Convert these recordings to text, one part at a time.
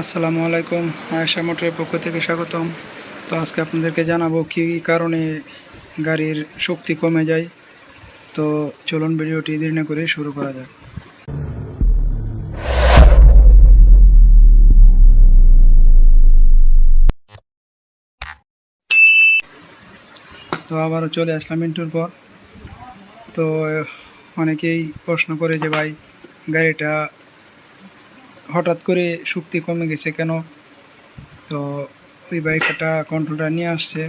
আসসালামু আলাইকুম, আয়েশা মোটরের পক্ষ থেকে স্বাগতম। তো আজকে আপনাদেরকে জানাব কী কারণে গাড়ির শক্তি কমে যায়। তো চলুন ভিডিওটি দেরি না করে শুরু করা যাক। তো আবারও চলে আসলাম মিন্টুর পর। তো অনেকেই প্রশ্ন করে যে ভাই, গাড়িটা হঠাৎ করে শক্তি কমে গেছে কেন? তো ওই বাইকটা কন্ট্রোলটা নিয়ে আসছে।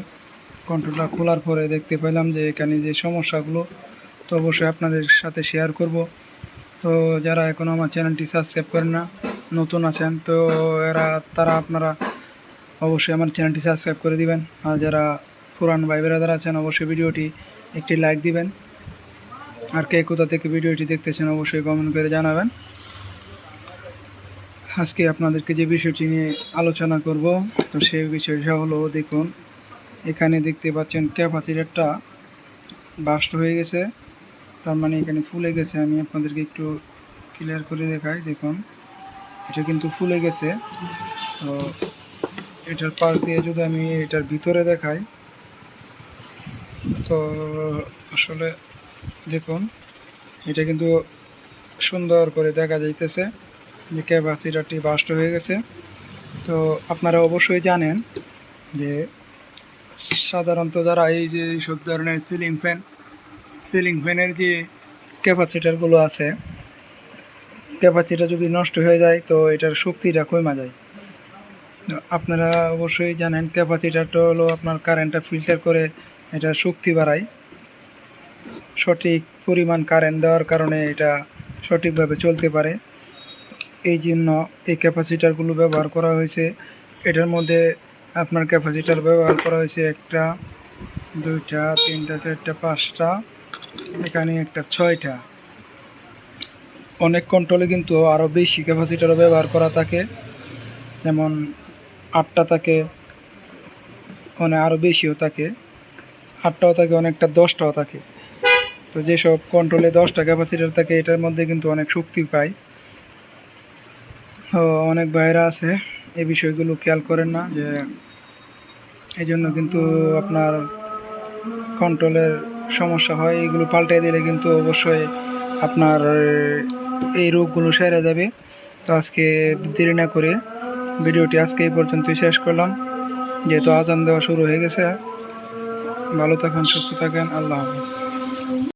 কন্ট্রোলটা খোলার পরে দেখতে পেলাম যে এখানে যে সমস্যাগুলো, তো অবশ্যই আপনাদের সাথে শেয়ার করব। তো যারা এখনও আমার চ্যানেলটি সাবস্ক্রাইব করেন না, নতুন আছেন, তো এরা, তারা আপনারা অবশ্যই আমার চ্যানেলটি সাবস্ক্রাইব করে দিবেন। আর যারা পুরান ভাই বেরাদার আছেন, অবশ্যই ভিডিওটি একটি লাইক দিবেন। আর কে কোথা থেকে ভিডিওটি দেখতেছেন, অবশ্যই কমেন্ট করে জানাবেন। আজকে আপনাদেরকে যে বিষয়টি নিয়ে আলোচনা করব, তো সেই বিষয়টা হলো, দেখুন, এখানে দেখতে পাচ্ছেন ক্যাপাসিটারটা বাস্ট হয়ে গেছে। তার মানে এখানে ফুলে গেছে। আমি আপনাদেরকে একটু ক্লিয়ার করে দেখাই, দেখুন, এটা কিন্তু ফুলে গেছে। তো এটার পাশ দিয়ে যদি আমি এটার ভিতরে দেখাই, তো আসলে দেখুন, এটা কিন্তু সুন্দর করে দেখা যাইতেছে। যে ক্যাপাসিটারটি বাস্ট হয়ে গেছে। তো আপনারা অবশ্যই জানেন যে সাধারণত যারা এই যে সব ধরনের সিলিং ফ্যান সিলিং ফ্যানের যে ক্যাপাসিটারগুলো আছে ক্যাপাসিটার যদি নষ্ট হয়ে যায় তো এটার শক্তিটা কমা যায়। আপনারা অবশ্যই জানেন ক্যাপাসিটারটা হলো আপনার কারেন্টটা ফিল্টার করে এটা শক্তি বাড়ায়। সঠিক পরিমাণ কারেন্ট দেওয়ার কারণে এটা সঠিকভাবে চলতে পারে। এই জন্য এই ক্যাপাসিটারগুলো ব্যবহার করা হয়েছে। এটার মধ্যে আপনার ক্যাপাসিটার ব্যবহার করা হয়েছে একটা, দুইটা, তিনটা, চারটা, পাঁচটা, এখানে একটা ছয়টা। অনেক কন্ট্রোলে কিন্তু আরও বেশি ক্যাপাসিটারও ব্যবহার করা থাকে। যেমন আটটা থাকে মানে আরও বেশিও থাকে। আটটাও থাকে, অনেকটা দশটাও থাকে। তো যেসব কন্ট্রোলে দশটা ক্যাপাসিটার থাকে, এটার মধ্যে কিন্তু অনেক শক্তি পায়। অনেক বাইরা আছে, এই বিষয়গুলো খেয়াল করেন না যে এই জন্য কিন্তু আপনার কন্ট্রোলের সমস্যা হয়। এগুলো পাল্টে দিলে কিন্তু অবশ্যই আপনার এই রোগগুলো সেরে যাবে। তো আজকে দেরি না করে ভিডিওটি আজকে এই পর্যন্তই শেষ করলাম। যেহেতু আজান দেওয়া শুরু হয়ে গেছে, ভালো থাকেন, সুস্থ থাকেন, আল্লাহ হাফিজ।